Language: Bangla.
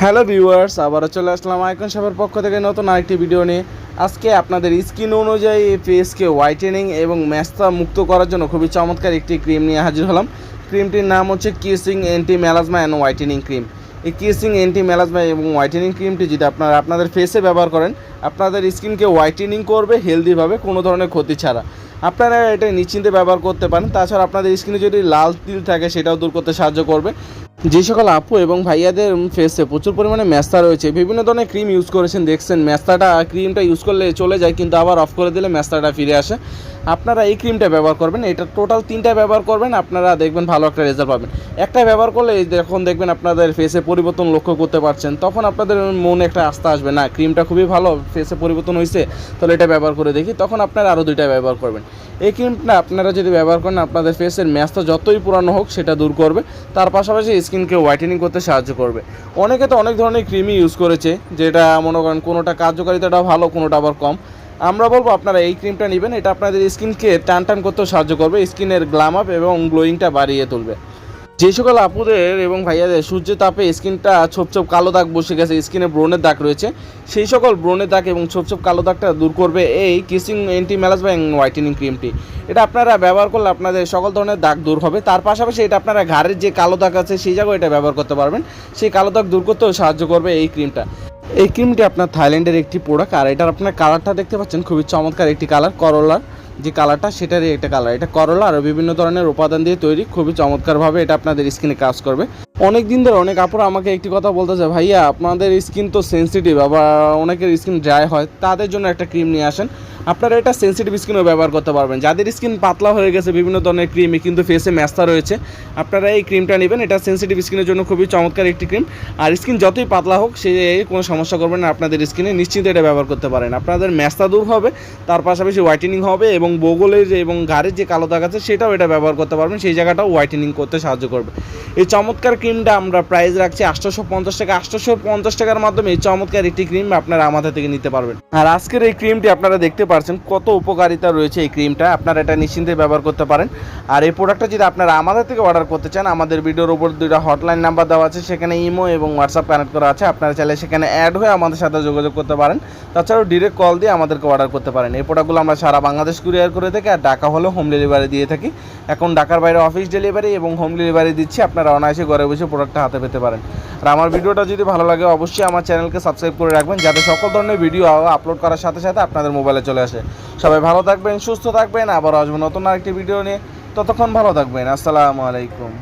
হ্যালো ভিউয়ার্স, আবারও চলে আসলাম আইকন শপের পক্ষ থেকে নতুন আরেকটি ভিডিও নিয়ে। আজকে আপনাদের স্কিন অনুযায়ী ফেসকে হোয়াইটেনিং এবং ম্যাস্তা মুক্ত করার জন্য খুবই চমৎকার একটি ক্রিম নিয়ে হাজির হলাম। ক্রিমটির নাম হচ্ছে kissing anti melasma and whitening cream এই কিসিং অ্যান্টি ম্যালাজমা এবং হোয়াইটেনিং ক্রিমটি যদি আপনারা আপনাদের ফেসে ব্যবহার করেন, আপনাদের স্কিনকে হোয়াইটেনিং করবে হেলদিভাবে কোনো ধরনের ক্ষতি ছাড়া। আপনারা এটা নিশ্চিন্তে ব্যবহার করতে পারেন। তাছাড়া আপনাদের স্কিনে যদি লাল তিল থাকে, সেটাও দূর করতে সাহায্য করবে। যে সকল আপু এবং ভাইয়াদের ফেসে প্রচুর পরিমাণে ম্যাস্তা রয়েছে। বিভিন্ন ধরনের ক্রিম ইউজ করেছেন, দেখছেন। ম্যাস্তাটা ক্রিমটা ইউজ করলে চলে যায়, কিন্তু আবার অফ করে দিলে ম্যাস্তাটা ফিরে আসে। আপনারা এই ক্রিমটা ব্যবহার করবেন, এটা টোটাল তিনটা ব্যবহার করবেন, আপনারা দেখবেন ভালো একটা রেজাল্ট পাবেন। একটা ব্যবহার করলে যখন দেখবেন আপনাদের ফেসে পরিবর্তন লক্ষ্য করতে পারছেন, তখন আপনাদের মনে একটা আস্থা আসবে, না ক্রিমটা খুবই ভালো ফেসে পরিবর্তন হয়েছে তাহলে এটা ব্যবহার করে দেখি। তখন আপনারা আরও দুইটা ব্যবহার করবেন। এই ক্রিমটা আপনারা যদি ব্যবহার করেন, আপনাদের ফেসের ম্যাচটা যতই পুরানো হোক, সেটা দূর করবে। তার পাশাপাশি স্কিনকে হোয়াইটেনিং করতে সাহায্য করবে। অনেকে তো অনেক ধরনের ক্রিমই ইউজ করেছে, যেটা মনে করেন কোনোটা কার্যকারিতাটাও ভালো, কোনোটা আবার কম। আমরা বলব আপনারা এই ক্রিমটা নেবেন, এটা আপনাদের স্কিনকে টান টান করতেও সাহায্য করবে, স্কিনের গ্লাম আপ এবং গ্লোয়িংটা বাড়িয়ে তুলবে। যে সকল আপুদের এবং ভাইয়াদের সূর্যের তাপে স্কিনটা ছোপ ছোপ কালো দাগ বসে গেছে, স্কিনে ব্রণের দাগ রয়েছে, সেই সকল ব্রণের দাগ এবং ছোপ ছোপ কালো দাগটা দূর করবে এই কিসিং অ্যান্টি ম্যালাজমা এবং হোয়াইটেনিং ক্রিমটি এটা আপনারা ব্যবহার করলে আপনাদের সকল ধরনের দাগ দূর হবে, তার পাশাপাশি এটা আপনারা ঘাড়ের যে কালো দাগ আছে, সেই জায়গায় এটা ব্যবহার করতে পারবেন, সেই কালো দাগ দূর করতেও সাহায্য করবে এই ক্রিমটা এই ক্রিমটি আপনার থাইল্যান্ডের একটি প্রোডাক্ট আর এটার আপনার কালারটা দেখতে পাচ্ছেন, খুবই চমৎকার একটি কালার করলার যে কালারটা সেটারই একটা কালার এটা করলা আর বিভিন্ন ধরনের উপাদান দিয়ে তৈরি, খুবই চমৎকারভাবে এটা আপনাদের স্কিনে কাজ করবে। অনেক দিন ধরে অনেক আপুরা আমাকে একটি কথা বলতেছে, ভাইয়া, আপনাদের স্কিন তো সেন্সিটিভ আবার অনেকের স্কিন ড্রাই হয়, তাদের জন্য একটা ক্রিম নিয়ে আসেন। আপনারা এটা সেন্সিটিভ স্কিনও ব্যবহার করতে পারবেন। যাদের স্কিন পাতলা হয়ে গেছে, বিভিন্ন ধরনের ক্রিমে কিন্তু ফেসে ম্যাস্তা রয়েছে। আপনারা এই ক্রিমটা নেবেন, এটা সেন্সিটিভ স্কিনের জন্য খুবই চমৎকার একটি ক্রিম আর স্কিন যতই পাতলা হোক, সে কোনো সমস্যা করবেন না, আপনাদের স্কিনে নিশ্চিন্তে এটা ব্যবহার করতে পারেন। আপনাদের ম্যাস্তা দূর হবে, তার পাশাপাশি হোয়াইটেনিং হবে এবং বগলের যে এবং ঘাড়ের যে কালো দাগ আছে, সেটাও এটা ব্যবহার করতে পারবেন। সেই জায়গাটাও হোয়াইটেনিং করতে সাহায্য করবে। এই চমৎকার ক্রিমটা আমরা প্রাইস রাখছি আটশোশো পঞ্চাশ টাকা। আটশোশো পঞ্চাশ টাকার মাধ্যমে এই চমৎকার একটি ক্রিম আপনারা আমাদের থেকে নিতে পারবেন। আর আজকের এই ক্রিমটি আপনারা দেখতে পাচ্ছেন কত উপকারিতা রয়েছে এই ক্রিমটা। আপনারা এটা নিশ্চিন্তে ব্যবহার করতে পারেন। আর এই প্রোডাক্টটা যদি আপনারা আমাদের থেকে অর্ডার করতে চান, আমাদের ভিডিওর উপর দুইটা হটলাইন নাম্বার দেওয়া আছে, সেখানে ইমো এবং হোয়াটসঅ্যাপ কানেক্ট করা আছে। আপনারা চাইলে সেখানে অ্যাড হয়ে আমাদের সাথে যোগাযোগ করতে পারেন। তাছাড়াও ডিরেক্ট কল দিয়ে আমাদেরকে অর্ডার করতে পারেন। এই প্রোডাক্টগুলো আমরা সারা বাংলাদেশ কুরিয়ার করে থাকি আর ঢাকা হলে হোম ডেলিভারি দিয়ে থাকি। এখন ঢাকার বাইরে অফিস ডেলিভারি এবং হোম ডেলিভারি দিচ্ছি। আপনারা অনায়াসে ঘরে বসে প্রোডাক্টটা হাতে পেতে পারেন। আর আমার ভিডিওটা যদি ভালো লাগে, অবশ্যই আমার চ্যানেলকে সাবস্ক্রাইব করে রাখবেন, যাতে সকল ধরনের ভিডিও আপলোড করার সাথে সাথে আপনাদের মোবাইলে চলে আসে। সবাই ভালো থাকবেন, সুস্থ থাকবেন, আবার আসব নতুন আরেকটি ভিডিও নিয়ে। ততক্ষণ ভালো থাকবেন। আসসালামু আলাইকুম।